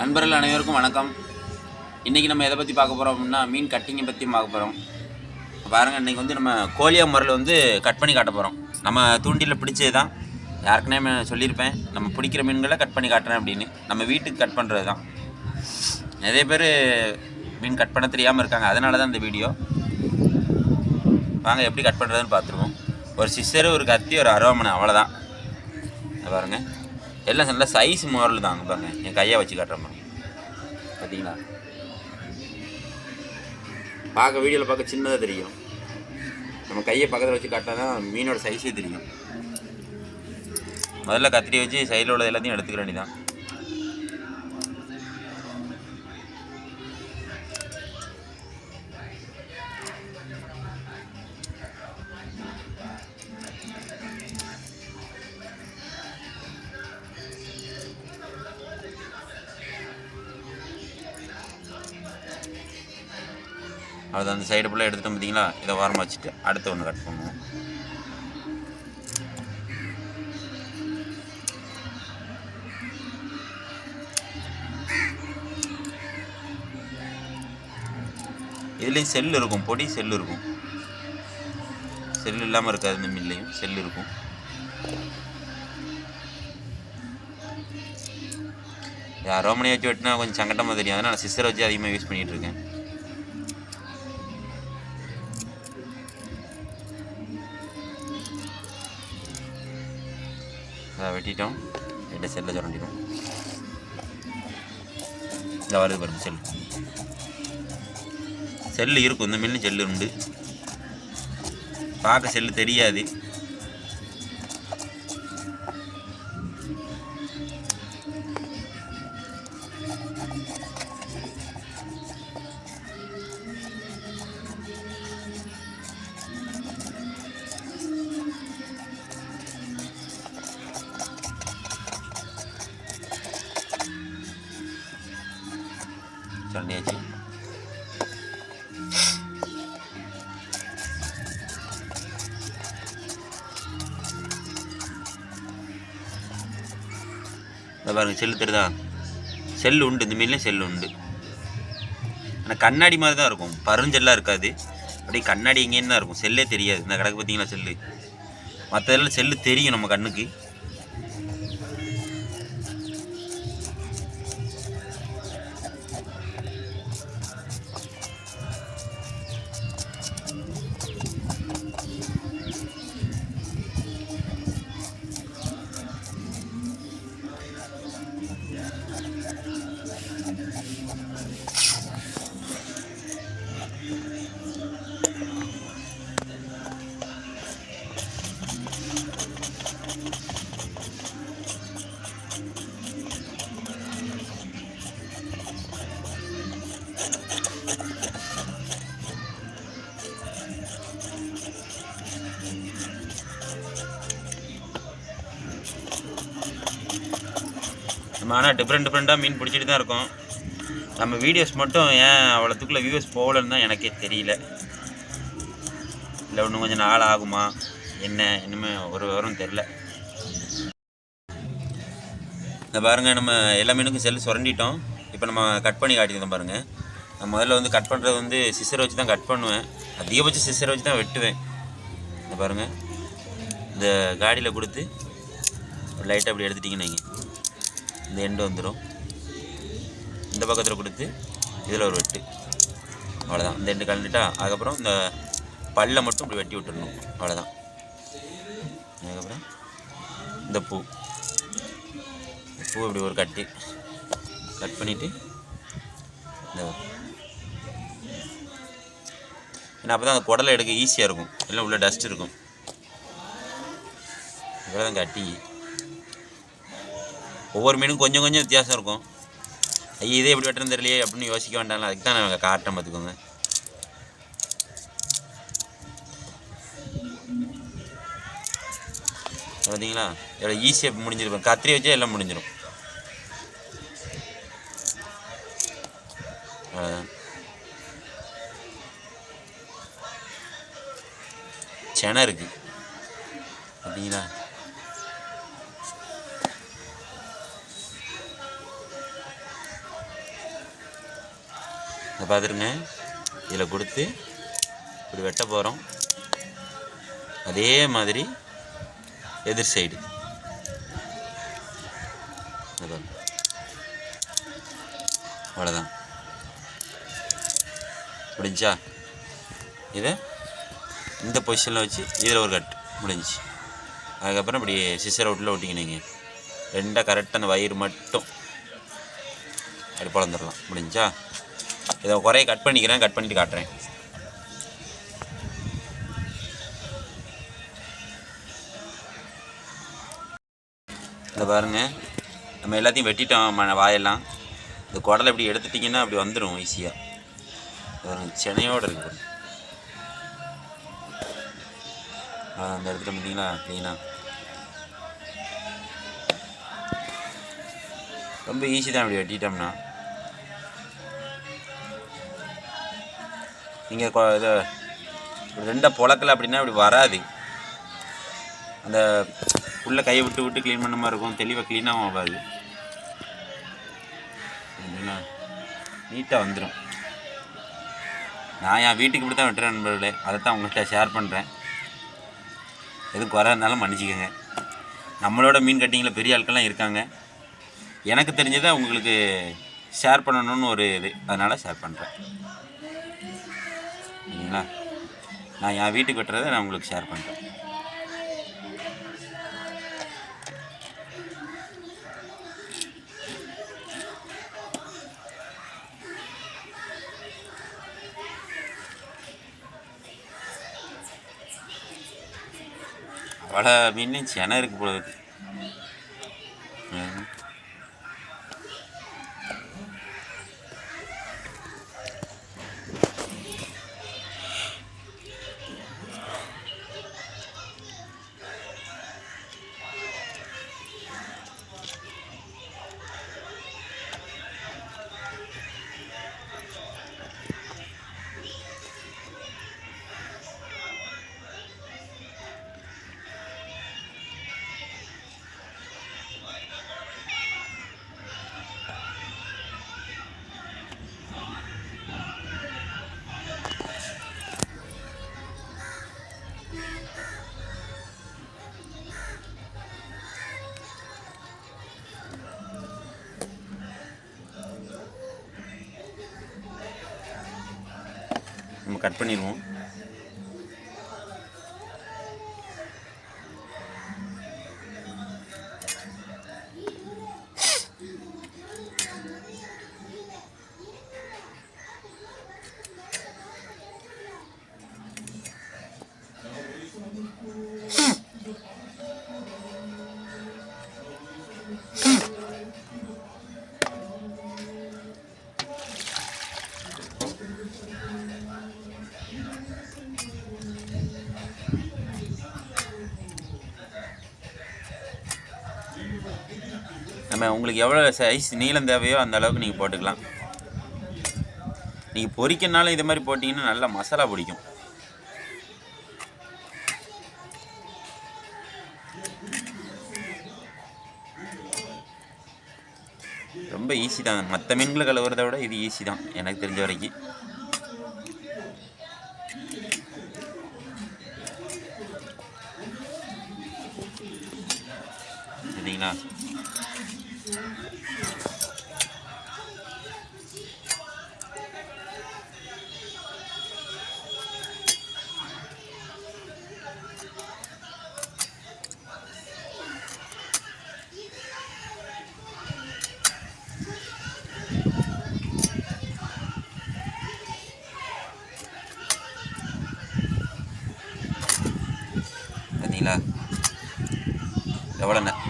நண்பர்கள் அனைவருக்கும் வணக்கம். இன்றைக்கி நம்ம எதை பற்றி பார்க்க போகிறோம் அப்படின்னா மீன் கட்டிங்கை பற்றி பார்க்க போகிறோம் பாருங்கள் இன்றைக்கி வந்து நம்ம கோழியா முறையில் வந்து கட் பண்ணி காட்ட போகிறோம் நம்ம தூண்டியில் பிடிச்சது தான் யாருக்குனே சொல்லியிருப்பேன். நம்ம பிடிக்கிற மீன்களை கட் பண்ணி காட்டுறேன் அப்படின்னு. நம்ம வீட்டுக்கு கட் பண்ணுறது தான் நிறைய பேர் மீன் கட் பண்ண தெரியாமல் இருக்காங்க. அதனால தான் இந்த வீடியோ. வாங்க எப்படி கட் பண்ணுறதுன்னு பார்த்துருவோம். ஒரு சிஸ்டரு ஒரு கத்தி ஒரு அருவாமனை. அவ்வளோதான் பாருங்கள் எல்லாம் நல்ல சைஸ் மாடல் தாங்க பாருங்க. என் கையை வச்சு காட்டுறேன் மாதிரி. பார்த்தீங்களா? பார்க்க வீடியோவில் பார்க்க சின்னதாக தெரியும். நம்ம கையை பக்கத்தில் வச்சு காட்டினா தான் மீனோட சைஸே தெரியும். முதல்ல கத்திரி வச்சு சைடில் உள்ளது எல்லாத்தையும் எடுத்துக்க வேண்டியதான் அது அந்த சைடு ஃபுல்லாக எடுத்துட்டோம் பார்த்தீங்களா இதை ஓரமாக வச்சுட்டு அடுத்த ஒன்று கட் பண்ணுவோம். இதுலேயும் செல் இருக்கும். பொடி செல் இருக்கும். செல் இல்லாமல் இருக்காது இந்த மில்லையும். செல் இருக்கும். யாரோ மணி வச்சு வெட்டினா கொஞ்சம் சங்கட்டமாக தெரியும். அதனால் நான் சிஸ்டரை வச்சு அதிகமாக யூஸ் பண்ணிகிட்டு வெட்டிட்டோம். ரெண்டு செல்லை சுரண்டிடும் இந்த வருது பாருங்க செல் செல்லு இருக்கும் இந்த மில்லு செல்லு உண்டு. பார்க்க செல்லு தெரியாது. சுரண்டியாச்சு இந்த பாருங்க செல்லு தெரியுதா? செல்லு உண்டு இந்த மீன்லேயும் செல்லு உண்டு. ஆனால் கண்ணாடி மாதிரி தான் இருக்கும். பருஞ்செல்லாம் இருக்காது. அப்படியே கண்ணாடி எங்கேன்னு தான் இருக்கும். செல்லே தெரியாது. இந்த கடைக்கு பார்த்தீங்களா செல்லு? மற்றதெல்லாம் செல்லு தெரியும் நம்ம கண்ணுக்கு. நம்ம ஆனால் டிஃப்ரெண்ட் டிஃப்ரெண்ட்டாக மீன் பிடிச்சிட்டு தான் இருக்கோம். நம்ம வீடியோஸ் மட்டும் ஏன் அவ்வளோத்துக்குள்ள வியூஸ் போகலன்னு தான் எனக்கே தெரியல. இல்லை இன்னும் கொஞ்சம் நாள் ஆகுமா? என்ன? இன்னுமே ஒரு விவரம் தெரில இந்த பாருங்கள் நம்ம எல்லா மீனுக்கும் செல்லு சுரண்டிட்டோம். இப்போ நம்ம கட் பண்ணி காட்டியிருந்தோம் பாருங்கள் நான் முதல்ல வந்து கட் பண்ணுறது வந்து சிசரை வச்சு தான் கட் பண்ணுவேன். அதிகபட்சம் சிசரை வச்சு தான் வெட்டுவேன். இந்த பாருங்கள் இந்த காடியில் கொடுத்து லைட்டாக அப்படி எடுத்துட்டிங்கன்னு இந்த எண்டு வந்துடும் இந்த பக்கத்தில் கொடுத்து இதில் ஒரு வெட்டு. அவ்வளோதான் இந்த எண்டு கலந்துட்டா அதுக்கப்புறம் இந்த பல்லை மட்டும் இப்படி வெட்டி விட்டுடணும் அவ்வளோதான் அதுக்கப்புறம் இந்த பூ. இந்த பூ இப்படி ஒரு கட்டு. கட் பண்ணிவிட்டு இந்த ஏன்னா அப்போ தான் அந்த குடலை எடுக்க ஈஸியாக இருக்கும். எல்லாம் உள்ள டஸ்ட் இருக்கும். இவ்வளோதான் கட்டி ஒவ்வொரு மீனும் கொஞ்சம் கொஞ்சம் வித்தியாசம் இருக்கும். ஐயோ இதே எப்படி வெட்டுறது தெரியலையே அப்படின்னு யோசிக்க வேண்டாம்ல. அதுக்கு தான் நாங்கள் காட்டேன் பார்த்துக்கோங்க. பார்த்தீங்களா எவ்வளோ ஈஸியாக முடிஞ்சிருக்கும். கத்திரி வச்சே எல்லாம் முடிஞ்சிடும் அவ்வளோதான் செனை இருக்குது பார்த்தீங்களா இதை பார்த்துருங்க. இதில் கொடுத்து இப்படி வெட்ட போகிறோம் அதே மாதிரி எதிர் சைடு அவ்வளோதான் முடிஞ்சா இதை இந்த பொசிஷனில் வச்சு இதில் ஒரு கட் முடிஞ்சு அதுக்கப்புறம் இப்படி சிசர் அவுட்டில் ஒட்டிக்கினீங்க. ரெண்டாக கரெக்டாக அந்த வயிறு மட்டும் அப்படி பிளந்துடலாம் முடிஞ்சா? இதை குறைய கட் பண்ணிக்கிறேன் கட் பண்ணிட்டு காட்டுறேன். இதை பாருங்க. நம்ம எல்லாத்தையும் வெட்டிட்டோம் வாயெல்லாம். இந்த குடலை இப்படி எடுத்துட்டிங்கன்னா அப்படி வந்துடும் ஈஸியாக சென்னையோடு இருக்குது அந்த இடத்துல பார்த்தீங்களா? க்ளீனாக ரொம்ப ஈஸி தான் இப்படி வெட்டிட்டோம்னா. நீங்கள் இதை ரெண்டை புழக்கல அப்படின்னா இப்படி வராது. அந்த உள்ள கையை விட்டு விட்டு க்ளீன் பண்ண மாதிரி இருக்கும். தெளிவாக க்ளீனாகவும் ஆகாது. நீட்டாக வந்துடும் நான் என் வீட்டுக்கு இப்படி தான் வெட்டுறேன் நண்பர்களே. அதை தான் உங்கள்கிட்ட ஷேர் பண்ணுறேன் எதுவும் குறை இருந்தாலும் மன்னிச்சிக்கோங்க. நம்மளோட மீன் கட்டிங்கில் பெரிய ஆட்கள்லாம் இருக்காங்க. எனக்கு தெரிஞ்சதை உங்களுக்கு ஷேர் பண்ணணும்னு ஒரு இது. அதனால் ஷேர் பண்ணுறேன் சரிங்களா? நான் என் வீட்டுக்கு வெட்டுறதை நான் உங்களுக்கு ஷேர் பண்ணுறேன் பல மீன்லையும் சென இருக்கு போல இருக்குது நம்ம கட் பண்ணிடுவோம். நம்ம உங்களுக்கு எவ்வளோ சைஸ் நீளம் தேவையோ அந்த அளவுக்கு நீங்கள் போட்டுக்கலாம். நீங்கள் பொரிக்கனாலும் இது மாதிரி போட்டிங்கன்னா நல்லா மசாலா பிடிக்கும். ரொம்ப ஈஸி தான். மற்ற மீன்களை கழுவுறத விட இது ஈஸி தான். எனக்கு தெரிஞ்ச வரைக்கும்.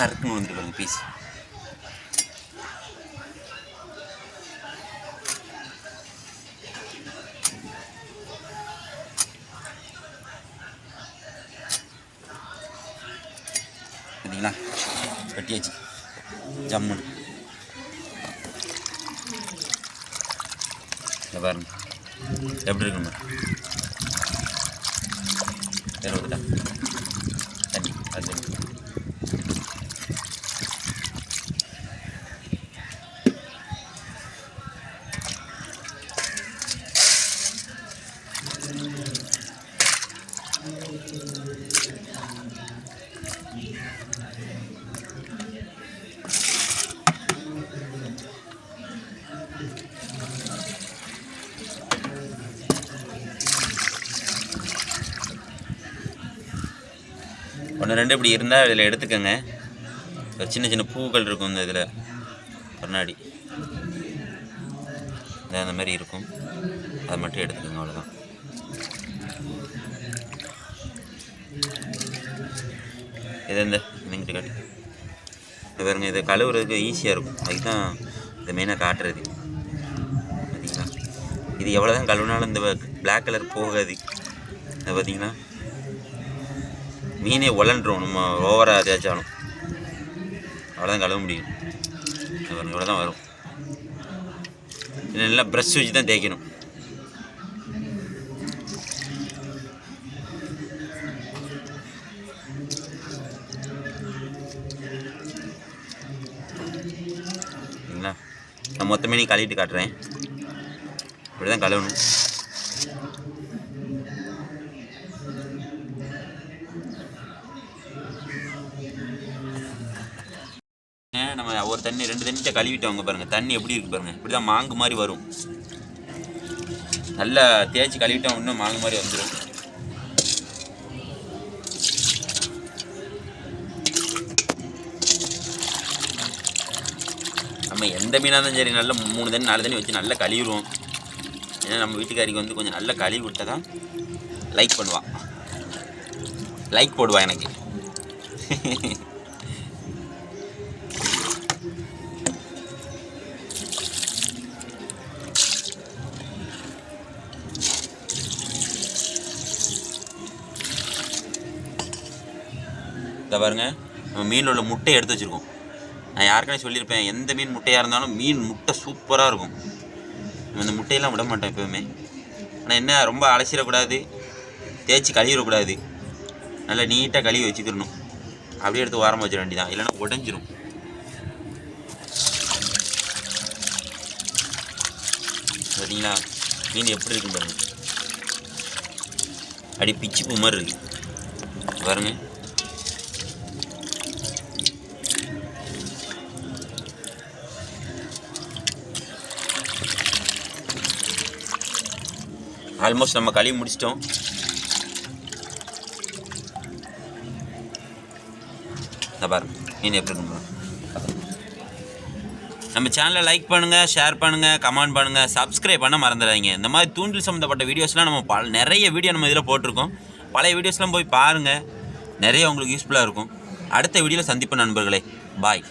எவ்வளோ ந நறுக்குன்னு விழுந்துட்டு பாருங்க பீஸ். பார்த்தீங்களா வெட்டியாச்சு ஜம்முன்னு இதை பாருங்க. எப்படி இருக்குங்க இதில் வந்துட்டா தண்ணி அது ஒன்று ரெண்டு இப்படி இருந்தால் இதில் எடுத்துக்கோங்க. ஒரு சின்ன சின்ன பூக்கள் இருக்கும் இந்த இதில். கண்ணாடி. இந்த அந்த மாதிரி இருக்கும். அதை மட்டும் எடுத்துக்கோங்க அவ்வளோதான் இது இந்த இங்கிட்டு காட்டு. இது பாருங்க இதை கழுவுறதுக்கு ஈஸியாக இருக்கும். அதுக்கு தான் இதை மெயினாக காட்டுறது. பார்த்தீங்களா இது எவ்வளோ தான் கழுவினாலும் இந்த பிளாக் கலர் போகாது. இது பார்த்தீங்களா மீனே உலண்டுரும் நம்ம ஓவராக தேய்ச்சாலும். அவ்வளோதான் கழுவ முடியும். இவ்வளோ தான் வரும். நல்லா ப்ரஷ் வச்சு தான் தேய்க்கணும். சரிங்களா நான் மொத்தமே நீ கழுவிட்டு காட்டுறேன். இப்படி தான் கழுவணும் ஏன் நம்ம ஒரு தண்ணி ரெண்டு தண்ணிட்ட கழுவிட்டவங்க தண்ணி எப்படி இருக்குது பாருங்க இப்படி தான் மாங்கு மாதிரி வரும். நல்லா தேய்ச்சி கழுவிட்டோம் இன்னும் மாங்கு மாதிரி வந்துடும் நம்ம எந்த மீனாக இருந்தாலும் சரி நல்ல மூணு தண்ணி நாலு தண்ணி வச்சு நல்லா கழுவிடுவோம். ஏன்னா நம்ம வீட்டுக்காரிக்கு வந்து கொஞ்சம் நல்லா கழுவி விட்டா தான் லைக் பண்ணுவான் லைக் போடுவா எனக்கு. இதை பாருங்க. நம்ம மீனில் உள்ள முட்டையை எடுத்து வச்சுருக்கோம். நான் யாருக்கானே சொல்லியிருப்பேன் எந்த மீன் முட்டையாக இருந்தாலும் மீன் முட்டை சூப்பராக இருக்கும். இந்த முட்டையெல்லாம் விட மாட்டோம் எப்போவுமே. ஆனால் என்ன ரொம்ப அலசிடக்கூடாது தேய்ச்சி கழுவிடக்கூடாது. நல்லா நீட்டாக கழுவி வச்சுக்கிடணும் அப்படியே எடுத்து ஓரமாக வச்சிட வேண்டியதான் இல்லைன்னா உடஞ்சிரும். பார்த்தீங்களா மீன் எப்படி இருக்கும் பாருங்க. அப்படி பிச்சு பூ மாதிரி இருக்குது பாருங்கள் ஆல்மோஸ்ட் நம்ம கழுவி முடிச்சிட்டோம். பாரு மீன் எப்படி இருக்கும் நம்ம சேனலை லைக் பண்ணுங்கள் ஷேர் பண்ணுங்கள் கமெண்ட் பண்ணுங்கள் சப்ஸ்கிரைப் பண்ண மறந்துடாதீங்க. இந்த மாதிரி தூண்டில் சம்மந்தப்பட்ட வீடியோஸ்லாம் நம்ம பல நிறைய வீடியோ நம்ம இதில் போட்டிருக்கோம். பழைய வீடியோஸ்லாம் போய் பாருங்கள் நிறைய உங்களுக்கு யூஸ்ஃபுல்லாக இருக்கும். அடுத்த வீடியோவில் சந்திப்பு நண்பர்களே. பாய்